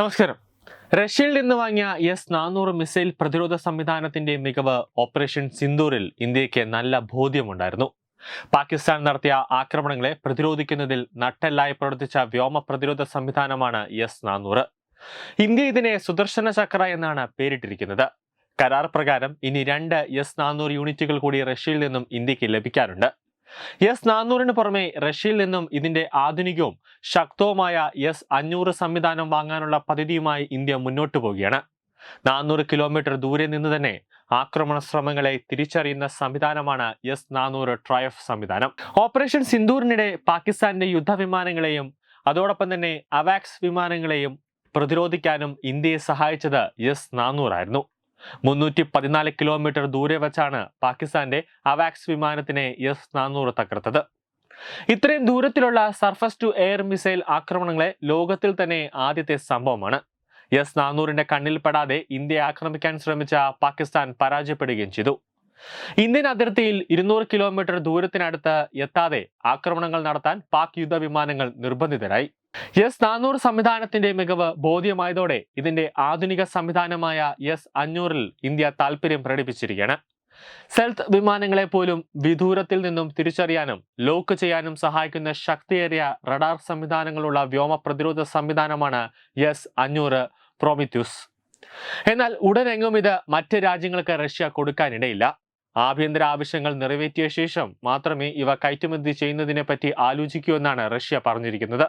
നമസ്കാരം. റഷ്യയിൽ നിന്ന് വാങ്ങിയ എസ് നാനൂറ് മിസൈൽ പ്രതിരോധ സംവിധാനത്തിന്റെ മികവ് ഓപ്പറേഷൻ സിന്ദൂറിൽ ഇന്ത്യയ്ക്ക് നല്ല ബോധ്യമുണ്ടായിരുന്നു. പാകിസ്ഥാൻ നടത്തിയ ആക്രമണങ്ങളെ പ്രതിരോധിക്കുന്നതിൽ നട്ടെല്ലായി പ്രവർത്തിച്ച വ്യോമ പ്രതിരോധ സംവിധാനമാണ് എസ് നാനൂറ്. ഇന്ത്യ ഇതിനെ സുദർശന ചക്ര എന്നാണ് പേരിട്ടിരിക്കുന്നത്. കരാർ പ്രകാരം ഇനി രണ്ട് എസ് നാനൂറ് യൂണിറ്റുകൾ കൂടി റഷ്യയിൽ നിന്നും ഇന്ത്യയ്ക്ക് ലഭിക്കാനുണ്ട് എസ് നാനൂറിന് പുറമെ റഷ്യയിൽ നിന്നും ഇതിന്റെ ആധുനികവും ശക്തവുമായ എസ് അഞ്ഞൂറ് സംവിധാനം വാങ്ങാനുള്ള പദ്ധതിയുമായി ഇന്ത്യ മുന്നോട്ടു പോവുകയാണ്. നാനൂറ് കിലോമീറ്റർ ദൂരെ നിന്ന് തന്നെ ആക്രമണ ശ്രമങ്ങളെ തിരിച്ചറിയുന്ന സംവിധാനമാണ് എസ് നാനൂറ് ട്രയഫ് സംവിധാനം. ഓപ്പറേഷൻ സിന്ദൂറിനിടെ പാകിസ്ഥാന്റെ യുദ്ധവിമാനങ്ങളെയും അതോടൊപ്പം തന്നെ അവാക്സ് വിമാനങ്ങളെയും പ്രതിരോധിക്കാനും ഇന്ത്യയെ സഹായിച്ചത് എസ് നാനൂറായിരുന്നു. മുന്നൂറ്റി പതിനാല് കിലോമീറ്റർ ദൂരെ വെച്ചാണ് പാകിസ്ഥാന്റെ അവാക്സ് വിമാനത്തിനെ എസ് നാനൂറ് തകർത്തത്. ഇത്രയും ദൂരത്തിലുള്ള സർഫസ് ടു എയർ മിസൈൽ ആക്രമണങ്ങളെ ലോകത്തിൽ തന്നെ ആദ്യത്തെ സംഭവമാണ്. എസ് നാനൂറിന്റെ കണ്ണിൽപ്പെടാതെ ഇന്ത്യയെ ആക്രമിക്കാൻ ശ്രമിച്ച പാകിസ്ഥാൻ പരാജയപ്പെടുകയും ചെയ്തു. ഇന്ത്യൻ അതിർത്തിയിൽ ഇരുന്നൂറ് കിലോമീറ്റർ ദൂരത്തിനടുത്ത് എത്താതെ ആക്രമണങ്ങൾ നടത്താൻ പാക് യുദ്ധ വിമാനങ്ങൾ നിർബന്ധിതരായി. എസ് നാനൂറ് സംവിധാനത്തിന്റെ മികവ് ബോധ്യമായതോടെ ഇതിന്റെ ആധുനിക സംവിധാനമായ എസ് അഞ്ഞൂറിൽ ഇന്ത്യ താൽപര്യം പ്രകടിപ്പിച്ചിരിക്കുകയാണ്. സെൽത്ത് വിമാനങ്ങളെ പോലും വിദൂരത്തിൽ നിന്നും തിരിച്ചറിയാനും ലോക്ക് ചെയ്യാനും സഹായിക്കുന്ന ശക്തിയേറിയ റഡാർ സംവിധാനങ്ങളുള്ള വ്യോമ പ്രതിരോധ സംവിധാനമാണ് എസ് അഞ്ഞൂറ് പ്രോമിത്യൂസ്. എന്നാൽ ഉടനെങ്ങും ഇത് മറ്റ് രാജ്യങ്ങൾക്ക് റഷ്യ കൊടുക്കാനിടയില്ല. ആഭ്യന്തര ആവശ്യങ്ങൾ നിറവേറ്റിയ ശേഷം മാത്രമേ ഇവ കയറ്റുമതി ചെയ്യുന്നതിനെ പറ്റി ആലോചിക്കൂ എന്നാണ് റഷ്യ പറഞ്ഞിരിക്കുന്നത്.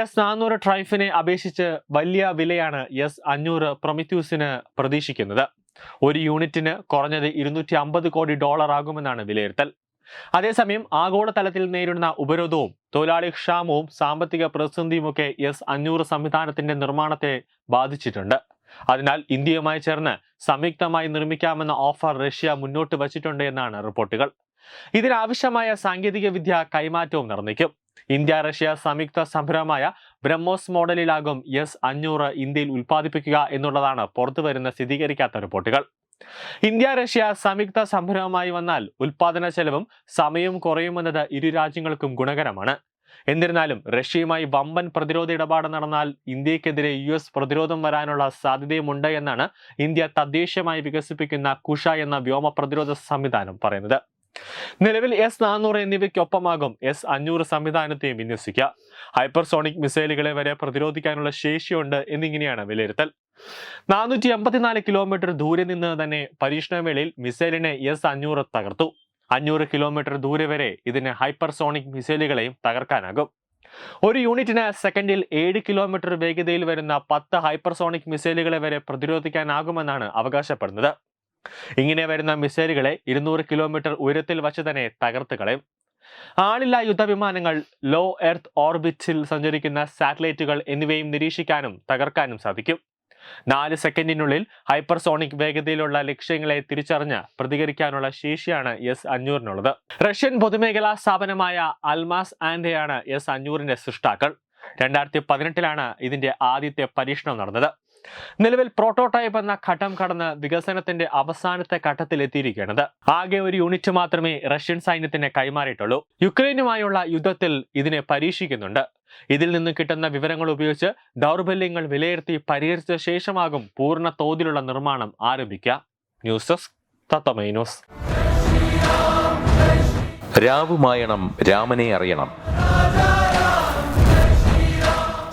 എസ് നാനൂറ് ട്രൈഫിനെ അപേക്ഷിച്ച് വലിയ വിലയാണ് എസ് അഞ്ഞൂറ് പ്രൊമിത്യൂസിന് പ്രതീക്ഷിക്കുന്നത്. ഒരു യൂണിറ്റിന് കുറഞ്ഞത് ഇരുന്നൂറ്റി അമ്പത് കോടി ഡോളർ ആകുമെന്നാണ് വിലയിരുത്തൽ. അതേസമയം ആഗോളതലത്തിൽ നേരിടുന്ന ഉപരോധവും തൊഴിലാളി ക്ഷാമവും സാമ്പത്തിക പ്രതിസന്ധിയുമൊക്കെ എസ് അഞ്ഞൂറ് സംവിധാനത്തിന്റെ നിർമ്മാണത്തെ ബാധിച്ചിട്ടുണ്ട്. അതിനാൽ ഇന്ത്യയുമായി ചേർന്ന് സംയുക്തമായി നിർമ്മിക്കാമെന്ന ഓഫർ റഷ്യ മുന്നോട്ട് വച്ചിട്ടുണ്ട് എന്നാണ് റിപ്പോർട്ടുകൾ. ഇതിനാവശ്യമായ സാങ്കേതിക വിദ്യ കൈമാറ്റവും നിർമ്മിക്കും. ഇന്ത്യ റഷ്യ സംയുക്ത സംരംഭമായ ബ്രഹ്മോസ് മോഡലിലാകും എസ് അഞ്ഞൂറ് ഇന്ത്യയിൽ ഉൽപ്പാദിപ്പിക്കുക എന്നുള്ളതാണ് പുറത്തുവരുന്ന സ്ഥിരീകരിക്കാത്ത റിപ്പോർട്ടുകൾ. ഇന്ത്യ റഷ്യ സംയുക്ത സംരംഭമായി വന്നാൽ ഉൽപാദന ചെലവും സമയവും കുറയുമെന്നത് ഇരു രാജ്യങ്ങൾക്കും ഗുണകരമാണ്. എന്നിരുന്നാലും റഷ്യയുമായി വമ്പൻ പ്രതിരോധ ഇടപാട് നടന്നാൽ ഇന്ത്യക്കെതിരെ യു എസ് പ്രതിരോധം വരാനുള്ള സാധ്യതയുമുണ്ട് എന്നാണ് ഇന്ത്യ തദ്ദേശീയമായി വികസിപ്പിക്കുന്ന കുഷ എന്ന വ്യോമ പ്രതിരോധ സംവിധാനം പറയുന്നത്. നിലവിൽ എസ് നാനൂറ് എന്നിവയ്ക്കൊപ്പമാകും എസ് അഞ്ഞൂറ് സംവിധാനത്തെയും വിന്യസിക്കുക. ഹൈപ്പർസോണിക് മിസൈലുകളെ വരെ പ്രതിരോധിക്കാനുള്ള ശേഷിയുണ്ട് എന്നിങ്ങനെയാണ് വിലയിരുത്തൽ. നാനൂറ്റി എൺപത്തിനാല് കിലോമീറ്റർ ദൂരെ നിന്ന് തന്നെ പരീക്ഷണവേളയിൽ മിസൈലിനെ എസ് അഞ്ഞൂറ് തകർത്തു. അഞ്ഞൂറ് കിലോമീറ്റർ ദൂരെ വരെ ഇതിന് ഹൈപ്പർസോണിക് മിസൈലുകളെയും തകർക്കാനാകും. ഒരു യൂണിറ്റിന് സെക്കൻഡിൽ ഏഴ് കിലോമീറ്റർ വേഗതയിൽ വരുന്ന പത്ത് ഹൈപ്പർസോണിക് മിസൈലുകളെ വരെ പ്രതിരോധിക്കാനാകുമെന്നാണ് അവകാശപ്പെടുന്നത്. ഇങ്ങനെ വരുന്ന മിസൈലുകളെ ഇരുന്നൂറ് കിലോമീറ്റർ ഉയരത്തിൽ വച്ച് തന്നെ തകർത്ത് കളയും. ആളില്ലാ യുദ്ധവിമാനങ്ങൾ ലോ എർത്ത് ഓർബിറ്റിൽ സഞ്ചരിക്കുന്ന സാറ്റലൈറ്റുകൾ എന്നിവയും നിരീക്ഷിക്കാനും തകർക്കാനും സാധിക്കും. നാല് സെക്കൻഡിനുള്ളിൽ ഹൈപ്പർസോണിക് വേഗതയിലുള്ള ലക്ഷ്യങ്ങളെ തിരിച്ചറിഞ്ഞ് പ്രതികരിക്കാനുള്ള ശേഷിയാണ് എസ് അഞ്ഞൂറിനുള്ളത്. റഷ്യൻ പൊതുമേഖലാ സ്ഥാപനമായ അൽമാസ് ആൻഡയാണ് എസ് അഞ്ഞൂറിന്റെ സൃഷ്ടാക്കൾ. രണ്ടായിരത്തി പതിനെട്ടിലാണ് ഇതിന്റെ ആദ്യത്തെ പരീക്ഷണം നടന്നത്. നിലവിൽ പ്രോട്ടോടൈപ്പ് എന്ന ഘട്ടം കടന്ന് വികസനത്തിന്റെ അവസാനത്തെ ഘട്ടത്തിൽ എത്തിയിരിക്കുകയാണത്. ആകെ ഒരു യൂണിറ്റ് മാത്രമേ റഷ്യൻ സൈന്യത്തിന് കൈമാറിയിട്ടുള്ളൂ. യുക്രൈനുമായുള്ള യുദ്ധത്തിൽ ഇതിനെ പരീക്ഷിക്കുന്നുണ്ട്. ഇതിൽ നിന്ന് കിട്ടുന്ന വിവരങ്ങൾ ഉപയോഗിച്ച് ദൗർബല്യങ്ങൾ വിലയിരുത്തി പരിഹരിച്ച ശേഷമാകും പൂർണ തോതിലുള്ള നിർമ്മാണം ആരംഭിക്കുക. News desk Tattvamayi news. രാവുമായണം രാമനെ അറിയണം.